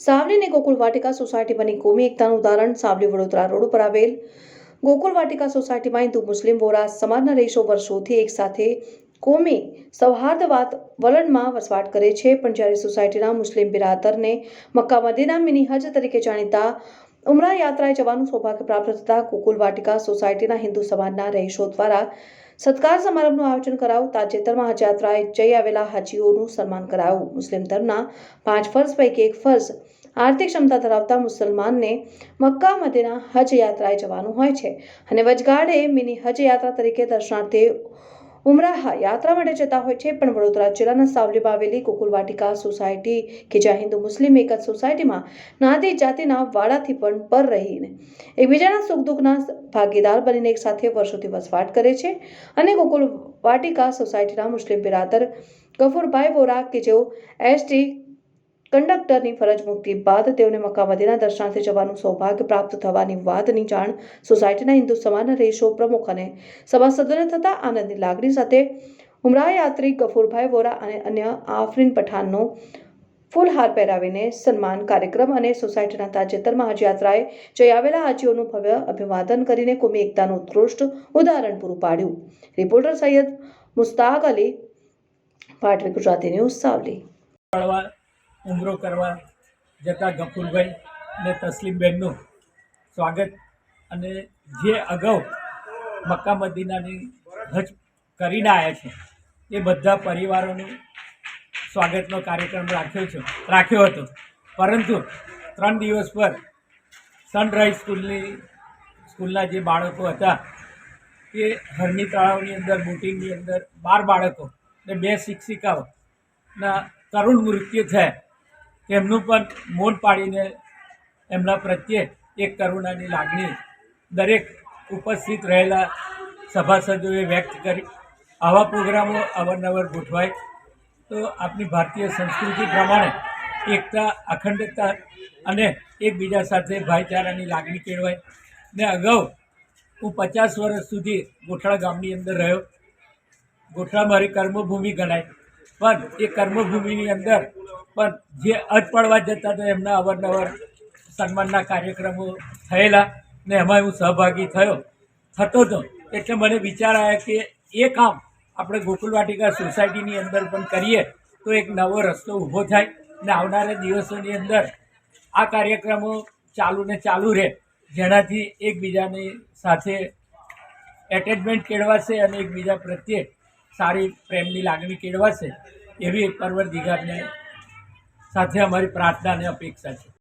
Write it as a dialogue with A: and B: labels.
A: સાવલી અને ગોકુળ વાટિકા સોસાયટી બની કોમી એકતાનું ઉદાહરણ સાવલી વડોદરા રોડ ઉપર આવેલ. ગોકુળ વાટિકા સોસાયટીમાં હિન્દુ મુસ્લિમ વોરા સમાજના રહીશો વર્ષોથી એકસાથે કોમી સૌહાર્દવાદ વલણમાં વસવાટ કરે છે. પણ જ્યારે સોસાયટીના મુસ્લિમ બિરાદરને મક્કા મદીના મિની હજ તરીકે જાણીતા ઉમરા યાત્રાએ જવાનું સૌભાગ્ય પ્રાપ્ત થતાં ગોકુલ વાટિકા સોસાયટીના હિન્દુ સમાજના રહીશો દ્વારા સત્કાર સમારંભનું આયોજન કરાયું તાજેતરમાં હજ યાત્રાએ જઈ આવેલા હાજીઓનું સન્માન કરાયું. મુસ્લિમ ધર્મના પાંચ ફર્જ પૈકી એક ફર્જ આર્થિક ક્ષમતા ધરાવતા મુસલમાનને મક્કા મદીના હજ યાત્રાએ જવાનું હોય છે અને વચગાળે મિની હજ યાત્રા તરીકે દર્શનાર્થે ઉમરાહા યાત્રા માટે જતા હોય છે. પણ વડોદરા જિલ્લાના સાવલીમાં આવેલી ગોકુલ વાટિકા સોસાયટી કે જ્યાં હિન્દુ મુસ્લિમ એક જ સોસાયટીમાં નાતી જાતિના વાડાથી પણ પર રહીને એકબીજાના સુખ દુઃખના ભાગીદાર બનીને એક સાથે વર્ષોથી વસવાટ કરે છે. અને ગોકુલ વાટિકા સોસાયટીના મુસ્લિમ બિરાદર ગફુરભાઈ વોરા કે જેઓ એસટી કંડક્ટરની ફરજ મુક્તિ બાદ તેઓને મક્કા મદીના દર્શનાર્થે જવાનું સૌભાગ્ય પ્રાપ્ત થવાની વાતની જાણ સોસાયટીના હિન્દુ સમાજના રેશો પ્રમુખ અને સભાસદોને થતા આનંદની લાગણી સાથે ઉમરા યાત્રી ગફુરભાઈ વોરા અને અન્ય આફરીન પઠાણનો ફૂલહાર પહેરાવીને સન્માન કાર્યક્રમ અને સોસાયટીના તાજેતરમાં હજયાત્રાએ જઈ આવેલા હાજીઓનું ભવ્ય અભિવાદન કરીને કોમી એકતાનું ઉત્કૃષ્ટ ઉદાહરણ પૂરું પાડ્યું. Reporter Saiyad Mushtaq Ali, Patvi Gujarati news Savli.
B: ઉમરો કરવા જતા ગફુરભાઈ ને તસલીમબેનનું સ્વાગત. અને જે અગાઉ મક્કા મદીનાની હજ કરીને આવ્યા છે, એ બધા પરિવારોનું સ્વાગતનો કાર્યક્રમ રાખ્યો છે, રાખ્યો હતો. પરંતુ ત્રણ દિવસ પર સનરાઈઝ સ્કૂલની, સ્કૂલના જે બાળકો હતા, એ હરની તળાવની અંદર બોટિંગની અંદર બાર બાળકો ને બે શિક્ષિકાઓના કરુણ મૃત્યુ થયા. તેમનું પણ મોન પાડીને એમના પ્રત્યે એક કરુણાની લાગણી દરેક ઉપસ્થિત રહેલા સભાસદોએ વ્યક્ત કરી. આવા પ્રોગ્રામો અવારનવાર ગોઠવાય. તો આપણી ભારતીય સંસ્કૃતિ પ્રમાણે એકતા, અખંડતા અને એકબીજા સાથે ભાઈચારાની લાગણી કેળવાય. ને અગાઉ હું પચાસ વર્ષ સુધી ગોઠડા ગામની અંદર રહ્યો. ગોઠડા મારી કર્મભૂમિ ગણાય. પણ એ કર્મભૂમિની અંદર પણ જે અજપડવા જતા હતા, એમના અવારનવાર સન્માનના કાર્યક્રમો થયેલા ને એમાં હું સહભાગી થયો. થતો હતો એટલે મને વિચાર આવ્યા કે એ કામ આપણે ગોકુલ વાટિકા સોસાયટીની અંદર પણ કરીએ, તો એક નવો રસ્તો ઊભો થાય ને આવનારા દિવસોની અંદર આ કાર્યક્રમો ચાલુ ને ચાલુ રહે, જેનાથી એકબીજાની સાથે એટેચમેન્ટ કેળવાશે અને એકબીજા પ્રત્યે સારી પ્રેમની લાગણી કેળવાશે, એવી એક પરવર દિગારને સાથે અમારી પ્રાર્થના અને અપેક્ષા છે.